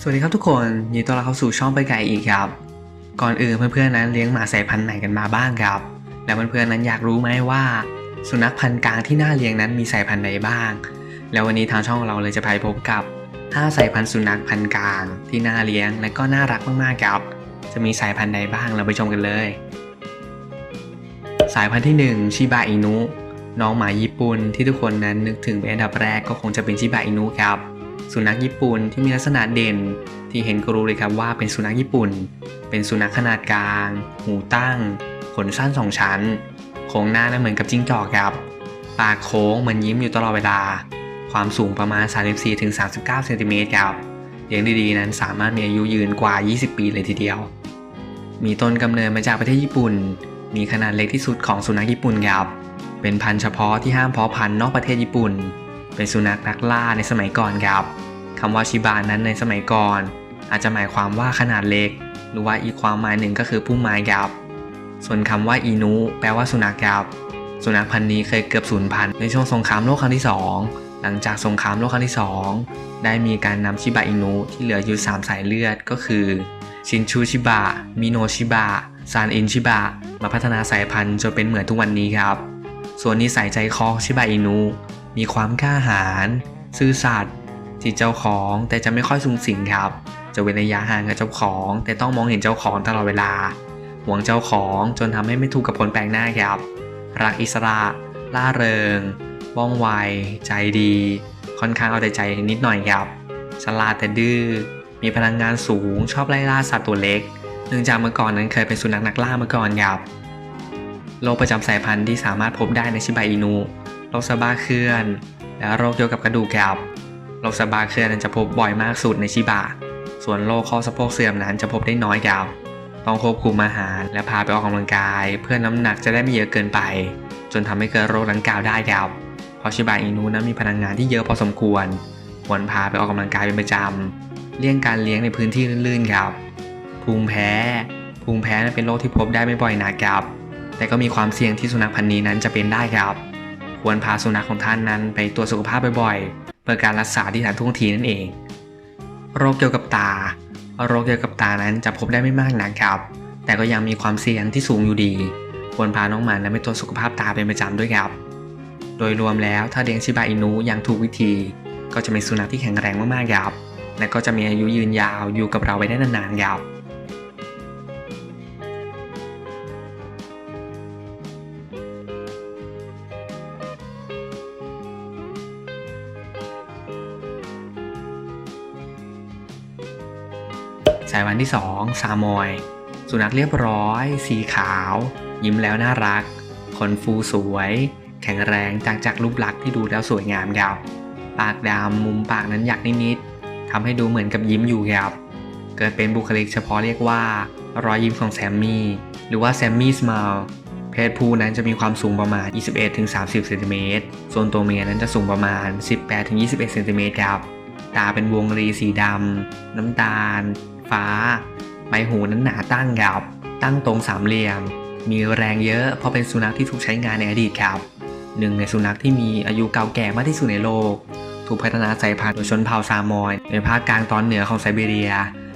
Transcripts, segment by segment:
สวัสดีครับทุกคนยินดีต้อนรับเข้าสู่ช่องไปไก่อีกครับ ก่อนอื่นเพื่อนๆนั้นเลี้ยงหมาสายพันธุ์ไหนกันมาบ้างครับ แล้วเพื่อนๆนั้นอยากรู้ไหมว่า สุนัขพันธุ์กลางที่น่าเลี้ยงนั้นมีสายพันธุ์ใดบ้าง แล้ววันนี้ทางช่องเราเลยจะไปพบกับ 5 สายพันธุ์สุนัขพันธุ์กลาง ที่น่าเลี้ยงและก็น่ารักมากๆครับ จะมีสายพันธุ์ใดบ้างเราไปชมกันเลยายพันธุ์ที่ 1 ชิบะอินุ น้องหมาญี่ปุ่นที่ทุกคนนั้นนึกถึงเป็นอันดับแรกก็คงจะเป็นชิบะอินุครับ สุนัขญี่ปุ่นที่มีลักษณะเด่น ที่เห็นก็รู้เลยครับว่าเป็นสุนัขญี่ปุ่น เป็นสุนัขขนาดกลาง หูตั้ง ขนสั้นสองชั้น โครงหน้านั้นเหมือนกับจิ้งจอกครับ ปากโค้งเหมือนยิ้มอยู่ตลอดเวลา ความสูงประมาณ 34-39เซนติเมตรครับเลี้ยงดีๆนั้นสามารถมีอายุยืนกว่า 20 ปีเลยทีเดียว มีต้นกำเนิดมาจากประเทศญี่ปุ่น มีขนาดเล็กที่สุดของสุนัขญี่ปุ่นครับ เป็นพันธุ์เฉพาะที่ห้ามเพาะพันธุ์นอกประเทศญี่ปุ่น เป็นสุนัขนักล่าในสมัยก่อนครับคำว่าชิบะนั้นในสมัยก่อน อาจจะหมายความว่าขนาดเล็ก หรือว่าอีกความหมายหนึ่งก็คือพุ่มไม้ครับ ส่วนคำว่าอินุแปลว่าสุนัขครับ สุนัขพันธุ์นี้เคยเกือบสูญพันธุ์ในช่วงสงครามโลกครั้งที่ 2 หลังจากสงครามโลกครั้งที่ 2 ได้มีการนำชิบะอินุที่เหลืออยู่ 3 สายเลือดก็คือชินชูชิบะ มิโนชิบะ ซานอินชิบะ มาพัฒนาสายพันธุ์จนเป็นเหมือนทุกวันนี้ครับ ส่วนนิสัยใจคอชิบะอินุ มีความกล้าหาญซื่อสัตย์จิตเจ้าของแต่จะไม่ค่อยสูงสิงครับ จะเว้นระยะห่างกับเจ้าของ แต่ต้องมองเห็นเจ้าของตลอดเวลาหวงเจ้าของจนทำให้ไม่ถูกกับคนแปลกหน้าครับ รักอิสระล่าเริงว่องไว ใจดี ค่อนข้างเอาแต่ใจนิดหน่อยครับฉลาดแต่ดื้อมีพลังงานสูงชอบไล่ล่าสัตว์ตัวเล็ก เนื่องจากเมื่อก่อนนั้นเคยเป็นสุนัขนักล่ามาก่อนครับโรคประจำสายพันธุ์ที่สามารถพบได้ในชิบะอินุโรคสะบ้าเคลื่อน และโรคเกี่ยวกับกระดูกครับโรคสะบ้าเคลื่อนนั้นจะพบบ่อยมากสุดในชิบะส่วนโรคข้อสะโพกเสื่อมนั้นจะพบได้น้อยครับต้องควบคุมอาหารและพาไปออกกำลังกาย เพื่อน้ำหนักจะได้ไม่เยอะเกินไป จนทำให้เกิดโรคดังกล่าวได้ครับเพราะชิบะอินุนั้นมีพลังงานที่เยอะพอสมควรควรพาไปออกกำลังกายเป็นประจำเลี่ยงการเลี้ยงในพื้นที่ลื่นๆครับ ภูมิแพ้ ภูมิแพ้นั้นเป็นโรคที่พบได้ไม่บ่อยนะครับ แต่ก็มีความเสี่ยงที่สุนัขพันธุ์นี้นั้นจะเป็นได้ครับ ควรพาสุนัขของท่านนั้นไปตรวจสุขภาพบ่อยๆ เพื่อการรักษาที่ทันท่วงทีนั่นเอง โรคเกี่ยวกับตา โรคเกี่ยวกับตานั้นจะพบได้ไม่มากนะครับ แต่ก็ยังมีความเสี่ยงที่สูงอยู่ดี ควรพาน้องหมานั้นไปตรวจสุขภาพตาเป็นประจำด้วยครับ โดยรวมแล้วถ้าเลี้ยงชิบะอินุอย่างถูกวิธี ก็จะเป็นสุนัขที่แข็งแรงมากๆครับและก็จะมีอายุยืนยาวอยู่กับเราไปได้นานๆครับายพันธุ์ที่ 2 ซามอย สุนัขเรียบร้อย สีขาว ยิ้มแล้วน่ารัก ขนฟูสวย แข็งแรงจากจากรูปลักษณ์ที่ดูแล้วสวยงามครับ ปากดำมุมปากนั้นหยักนิดๆทำให้ดูเหมือนกับยิ้มอยู่ครับ เกิดเป็นบุคลิกเฉพาะเรียกว่า รอยยิ้มของแซมมี่ หรือว่าแซมมี่สม l ลเพศผู้นั้นจะมีความสูงประมาณ 21-30เซนติเมตรส่วนตัวเมียนั้นจะสูงประมาณ 18-21เซนติเมตรครับ ตาเป็นวงรีสีดำ น้ำตาล ฟ้า ใบหูนั้นหนาตั้งครับ ตั้งตรงสามเหลี่ยม มีแรงเยอะเพราะเป็นสุนัขที่ถูกใช้งานในอดีตครับ หนึ่งในสุนัขที่มีอายุเก่าแก่มากที่สุดในโลก ถูกพัฒนาสายพันธุ์โดยชนเผ่าซามอย ในภาคกลางตอนเหนือของไซบีเรีย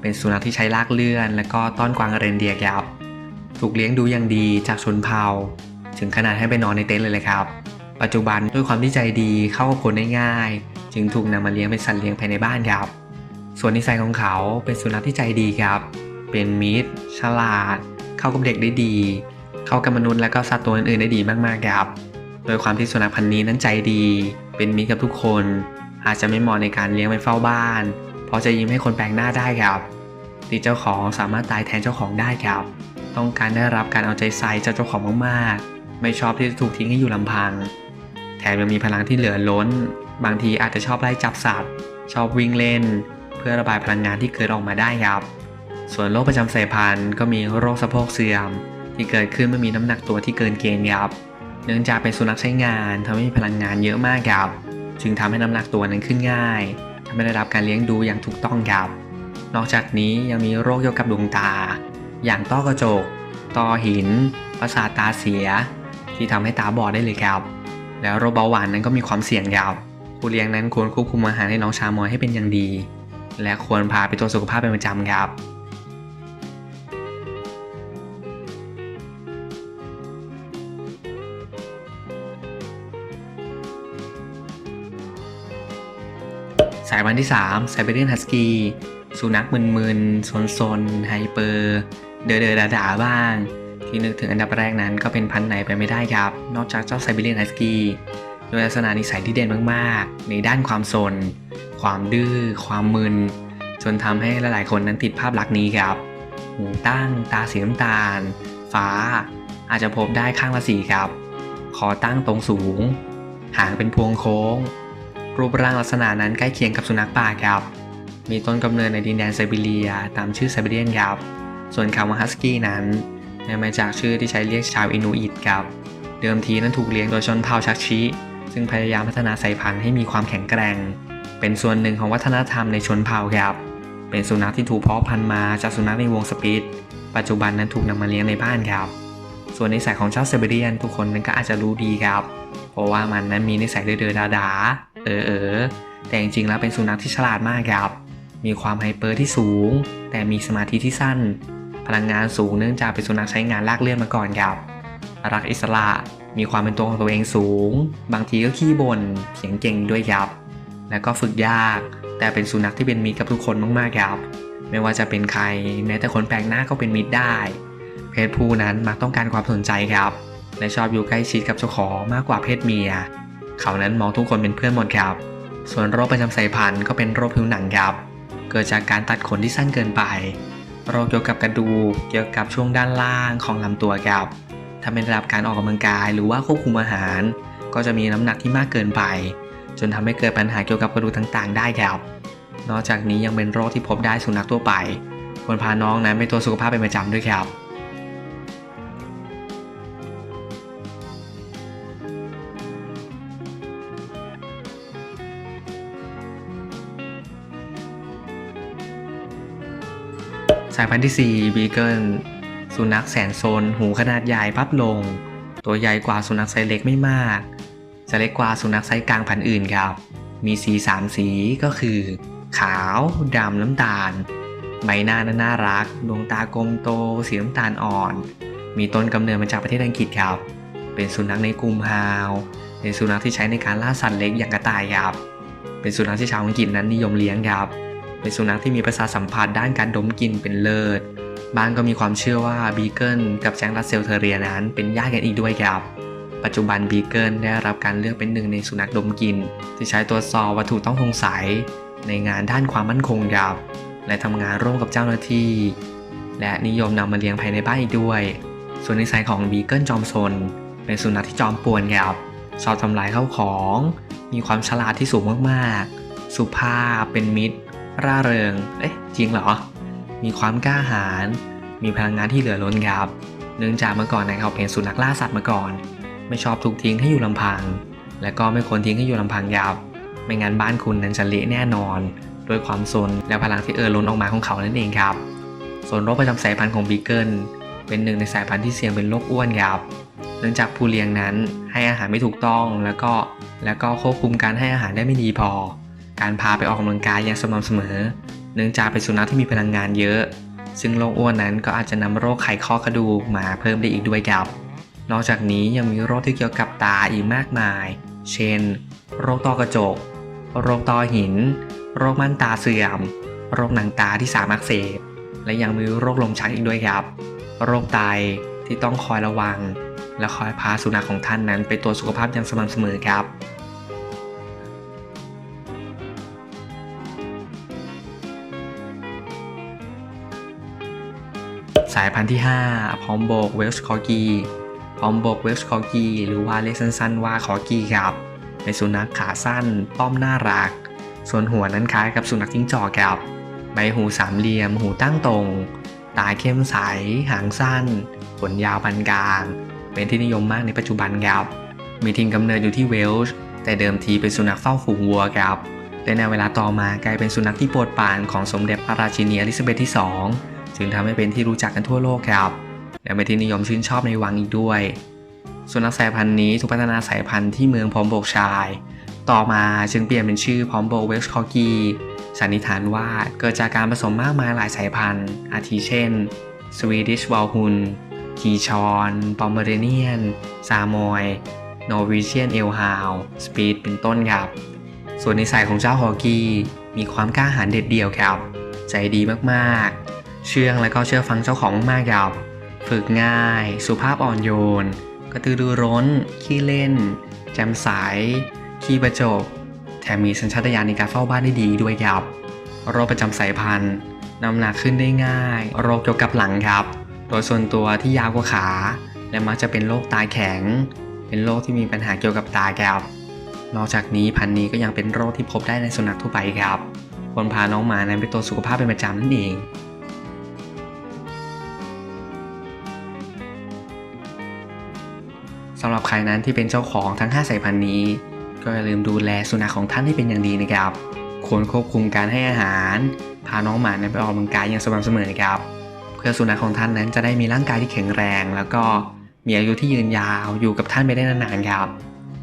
เป็นสุนัขที่ใช้ลากเลื่อน และก็ต้อนกวางเรนเดียครับ ถูกเลี้ยงดูอย่างดีจากชนเผ่า ถึงขนาดให้ไปนอนในเต็นท์เลยเลยครับ ปัจจุบันด้วยความที่ใจดีเข้ากับคนได้ง่าย จึงถูกนำมาเลี้ยงเป็นสัตว์เลี้ยงภายในบ้านครับ ส่วนนิสัยของเขาเป็นสุนัขที่ใจดีครับ เป็นมิตร ฉลาด เข้ากับเด็กได้ดี เข้ากับมนุษย์และก็สัตว์ตัวอื่นๆได้ดีมากๆครับ โดยความที่สุนัขพันธุ์นี้นั้นใจดี เป็นมิตรกับทุกคน อาจจะไม่เหมาะในการเลี้ยงไว้เฝ้าบ้าน เพราะจะยิ้มให้คนแปลกหน้าได้ครับติดเจ้าของสามารถตายแทนเจ้าของได้ครับ ต้องการได้รับการเอาใจใส่จากเจ้าของมากๆ ไม่ชอบที่จะถูกทิ้งให้อยู่ลำพัง แถมยังมีพลังที่เหลือล้น บางทีอาจจะชอบไล่จับสัตว์ ชอบวิ่งเล่น พื่อระบายพลังงานที่เกิดออกมาได้ครับ ส่วนโรคประจำสายพันธุ์ก็มีโรคสะโพกเสื่อม ที่เกิดขึ้นเมื่อมีน้ำหนักตัวที่เกินเกณฑ์ครับ เนื่องจากเป็นสุนัขใช้งานทำให้มีพลังงานเยอะมากครับ จึงทำให้น้ำหนักตัวนั้นขึ้นง่ายทำให้ได้รับการเลี้ยงดูอย่างถูกต้องครับ นอกจากนี้ยังมีโรคเกี่ยวกับดวงตา อย่างต้อกระจก ต้อหิน ประสาทตาเสีย ที่ทำให้ตาบอดได้เลยครับ แล้วโรคเบาหวานนั้นก็มีความเสี่ยงครับผู้เลี้ยงนั้นควรควบคุมอาหารให้น้องชามอยให้เป็นอย่างดี และควรพาไปตรวจสุขภาพเป็นประจำครับสายพันธุ์ที่3 s i b e r i a n Husky สุนัขมึนๆซนๆไฮเปอร์ เดอเดอดาๆบ้าง ที่นึกถึงอันดับแรกนั้นก็เป็นพันธุ์ไหนไปไม่ได้ครับ นอกจากเจ้า s i b e r i a n Husky โดยลักษณะนิสัยที่เด่นมากๆ ในด้านความซน ความดื้อ ความมึน จนทำให้หลายๆคนนั้นติดภาพลักษณ์นี้ครับหูตั้ง ตาสีน้ำตาล ฟ้า อาจจะพบได้ข้างละสีครับ คอตั้งตรงสูง หางเป็นพวงโค้ง รูปร่างลักษณะนั้นใกล้เคียงกับสุนัขป่าครับ มีต้นกำเนิดในดินแดนไซบีเรีย ตามชื่อไซบีเรียนครับ ส่วนคำว่าฮัสกี้นั้นเนื่องมาจากชื่อที่ใช้เรียกชาวอินูอิตครับ เดิมทีนั้นถูกเลี้ยงโดยชนเผ่าชักชิ ซึ่งพยายามพัฒนาสายพันธุ์ให้มีความแข็งแกร่ง เป็นส่วนหนึ่งของวัฒนธรรมในชนเผ่าครับ เป็นสุนัขที่ถูกเพาะพันธุ์มาจากสุนัขในวงสปีดปัจจุบันนั้นถูกนำมาเลี้ยงในบ้านครับ ส่วนนิสัยของเจ้าไซเบเรียนทุกคนนั้นก็อาจจะรู้ดีครับ เพราะว่ามันนั้นมีนิสัยเดือดดาเออเออแต่จริงๆแล้วเป็นสุนัขที่ฉลาดมากครับ มีความไฮเปอร์ที่สูง แต่มีสมาธิที่สั้น พลังงานสูงเนื่องจากเป็นสุนัขใช้งานลากเลื่อนมาก่อนครับรักอิสระ มีความเป็นตัวของตัวเองสูง บางทีก็ขี้บ่น เสียงเก่งด้วยครับ แล้วก็ฝึกยาก แต่เป็นสุนัขที่เป็นมิตรกับทุกคนมากๆครับ ไม่ว่าจะเป็นใครแม้แต่คนแปลกหน้าก็เป็นมิตรได้ เพศผู้นั้นมักต้องการความสนใจครับ และชอบอยู่ใกล้ชิดกับเจ้าของมากกว่าเพศเมีย เขานั้นมองทุกคนเป็นเพื่อนหมดครับ ส่วนโรคประจำสายพันธุ์ก็เป็นโรคผิวหนังครับ เกิดจากการตัดขนที่สั้นเกินไป โรคเกี่ยวกับกระดูกเกี่ยวกับช่วงด้านล่างของลำตัวครับถ้าเป็นระดับการออกกำลังกายหรือว่าควบคุมอาหาร ก็จะมีน้ำหนักที่มากเกินไป จนทำให้เกิดปัญหาเกี่ยวกับกระดูกต่างๆ ได้ครับ นอกจากนี้ยังเป็นโรคที่พบได้สุนัขทั่วไปควรพาน้องนั้นไปตรวจสุขภาพเป็นประจำด้วยครับสายพันธุ์ที่4บีเกิลสุนัขแสนโซน หูขนาดใหญ่พับลง ตัวใหญ่กว่าสุนัขไซเล็กไม่มาก จะเล็กกว่าสุนัขไซส์กลางพันธุ์อื่นครับ มีสี 3 สีก็คือ ขาว ดำ น้ำตาล ใบหน้าน่ารัก ดวงตากลมโต สีน้ำตาลอ่อน มีต้นกำเนิดมาจากประเทศอังกฤษครับ เป็นสุนัขในกลุ่มฮาว เป็นสุนัขที่ใช้ในการล่าสัตว์เล็กอย่างกระต่ายครับ เป็นสุนัขที่ชาวอังกฤษนั้นนิยมเลี้ยงครับ เป็นสุนัขที่มีประสาทสัมผัสด้านการดมกลิ่นเป็นเลิศ บางก็มีความเชื่อว่าบีเกิลกับแจ็ครัสเซลเทเรียนั้นเป็นญาติกันอีกด้วยครับ ปัจจุบันบีเกิลได้รับการเลือกเป็นหนึ่งในสุนัขดมกลิ่นที่ใช้ตรวจสอบวัตถุต้องสงสัย ในงานด้านความมั่นคงครับและทำงานร่วมกับเจ้าหน้าที่ และนิยมนำมาเลี้ยงภายในบ้านอีกด้วย ส่วนนิสัยของบีเกิลจอมซนเป็นสุนัขที่จอมป่วนครับชอบทำลายข้าวของ มีความฉลาดที่สูงมากๆ สุภาพเป็นมิตร ร่าเริง เอ๊ะ จริงเหรอ มีความกล้าหาญ มีพลังงานที่เหลือล้นครับ เนื่องจากเมื่อก่อนนะเขาเป็นสุนัขล่าสัตว์มาก่อน ไม่ชอบถูกทิ้งให้อยู่ลำพัง และก็ไม่ควรทิ้งให้อยู่ลำพังยับไม่งั้นบ้านคุณนั้นจะเละแน่นอน ด้วยความซนและพลังที่เอ่อล้นออกมาของเขานั่นเองครับ ส่วนโรคประจำสายพันธุ์ของบีเกิลเป็นหนึ่งในสายพันธุ์ที่เสี่ยงเป็นโรคอ้วนครับ เนื่องจากผู้เลี้ยงนั้นให้อาหารไม่ถูกต้องแล้วก็แล้วก็ควบคุมการให้อาหารได้ไม่ดีพอ การพาไปออกกำลังกายอย่างสม่ำเสมอ เนื่องจากเป็นสุนัขที่มีพลังงานเยอะ ซึ่งโรคอ้วนนั้นก็อาจจะนำโรคไขข้อกระดูกมาเพิ่มได้อีกด้วยครับ นอกจากนี้ยังมีโรคที่เกี่ยวกับตาอีกมากมาย เช่น โรคต้อกระจก โรคต้อหิน โรคม่านตาเสื่อม โรคหนังตาที่สามอักเสบ และยังมีโรคลมชักอีกด้วยครับ โรคไตที่ต้องคอยระวัง และคอยพาสุนัขของท่านนั้น ไปตรวจสุขภาพอย่างสม่ำเสมอครับสายพันธุ์ที่ 5 พร้อมโบกเวลช์คอกี อมโบกเวลช์คอกีหรือว่าเรียกสั้นๆว่าคอกีครับ เป็นสุนัขขาสั้น ป้อมน่ารัก ส่วนหัวนั้นคล้ายกับสุนัขจิ้งจอกครับ ใบหูสามเหลี่ยม หูตั้งตรง ตาเข้มใส หางสั้น ขนยาวปานกลาง เป็นที่นิยมมากในปัจจุบันครับ มีถิ่นกำเนิดอยู่ที่เวลช์แต่เดิมทีเป็นสุนัขเฝ้าฝูงวัวครับและในเวลาต่อมากลายเป็นสุนัขที่โปรดปรานของสมเด็จพระราชินีอลิซาเบธที่ 2 จึงทำให้เป็นที่รู้จักกันทั่วโลกครับ และเป็นที่นิยมชื่นชอบในวังอีกด้วย สุนัขสายพันธุ์นี้ถูกพัฒนาสายพันธุ์ที่เมืองพร้อมโบกชาย ต่อมาจึงเปลี่ยนเป็นชื่อพร้อมโบเวสคอกีสันนิษฐานว่าเกิดจากการผสมมากมายหลายสายพันธุ์ อาทิเช่นสวีดิชวอลฮุนคีชอนปอมเมเรเนียน ซามอยโนวิเชียนเอลฮาวสปีดเป็นต้นครับ ส่วนนิสัยของเจ้าฮอกี้มีความกล้าหาญเด็ดเดี่ยวครับ ใจดีมากๆ เชื่องและก็เชื่อฟังเจ้าของมากๆครับ ฝึกง่าย สุภาพอ่อนโยน กระตือรือร้น ขี้เล่น แจ่มใส ขี้ประจบ แถมมีสัญชาตญาณในการเฝ้าบ้านได้ดีด้วยครับ โรคประจำสายพันธุ์น้ำหนักขึ้นได้ง่าย โรคเกี่ยวกับหลังครับ โดยส่วนตัวที่ยาวกว่าขา และมักจะเป็นโรคตาแข็ง เป็นโรคที่มีปัญหาเกี่ยวกับตาครับ นอกจากนี้พันธุ์นี้ก็ยังเป็นโรคที่พบได้ในสุนัขทั่วไปครับควรพาน้องหมานั้นไปตรวจสุขภาพเป็นประจำนั่นเองำหรับใครนั้นที่เป็นเจ้าของทั้ง 5 สายพันธุ์นี้ ก็อย่าลืมดูแลสุนัขของท่านให้เป็นอย่างดีนะครับ ควรควบคุมการให้อาหาร พาน้องหมาไปออกกำลังกายอย่างสม่ำเสมอนะครับ เพื่อสุนัขของท่านนั้นจะได้มีร่างกายที่แข็งแรง แล้วก็มีอายุที่ยืนยาวอยู่กับท่านไปได้นานๆครับ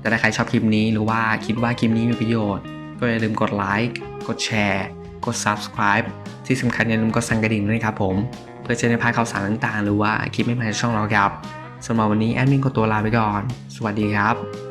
แต่ถ้าใครชอบคลิปนี้หรือว่าคิดว่าคลิปนี้มีประโยชน์ ก็อย่าลืมกดไลค์ กดแชร์ กด subscribe ที่สำคัญอย่าลืมกดสั่นกระดิ่งด้วยครับผม เพื่อจะได้ไม่พลาดข่าวสารต่างๆ หรือว่าคลิปใหม่ๆช่องเราครับ สำหรับวันนี้แอดมินขอตัวลาไปก่อน สวัสดีครับ